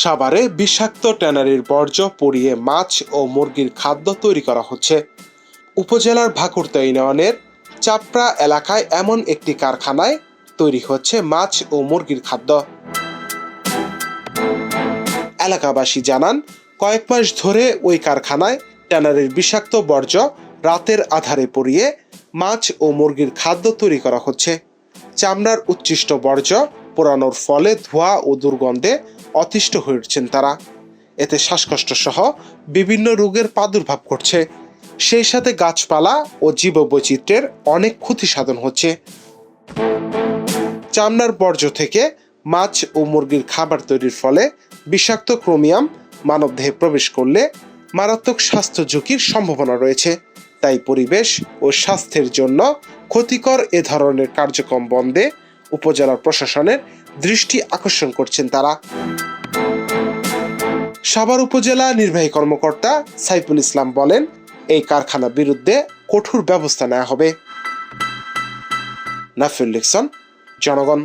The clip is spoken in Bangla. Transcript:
সাভারে বিষাক্ত ট্যানারির বর্জ্য পুড়িয়ে মাছ ও মুরগির খাদ্য তৈরি করা হচ্ছে। উপজেলার ভাকুরতা ইউনিয়নের চাপড়া এলাকায় এমন একটি কারখানায় তৈরি হচ্ছে মাছ ও মুরগির খাদ্য। এলাকাবাসী জানান, কয়েক মাস ধরে ওই কারখানায় ট্যানারির বিষাক্ত বর্জ্য রাতের আধারে পড়িয়ে মাছ ও মুরগির খাদ্য তৈরি করা হচ্ছে। চামড়ার উচ্ছিষ্ট বর্জ্য পোড়ানোর ফলে ধোঁয়া ও দুর্গন্ধে অতিষ্ঠ হয়ে উঠছেন তারা। এতে শ্বাসকষ্ট সহ বিভিন্ন রোগের প্রাদুর্ভাব ঘটছে। সেই সাথে গাছপালা ও জীববৈচিত্র্যের অনেক ক্ষতি সাধন হচ্ছে। চামড়ার বর্জ্য থেকে মাছ ও মুরগির খাবার তৈরির ফলে বিষাক্ত ক্রোমিয়াম মানবদেহে প্রবেশ করলে মারাত্মক স্বাস্থ্য ঝুঁকির সম্ভাবনা রয়েছে। তাই পরিবেশ ও স্বাস্থ্যের জন্য ক্ষতিকর এ ধরনের কার্যক্রম বন্ধে উপজেলার প্রশাসনের দৃষ্টি আকর্ষণ করছেন তারা। সাভার উপজেলা নির্বাহী কর্মকর্তা সাইফুল ইসলাম বলেন, এই কারখানা বিরুদ্ধে কঠোর ব্যবস্থা নেওয়া হবে। নাফিউল জনগণ।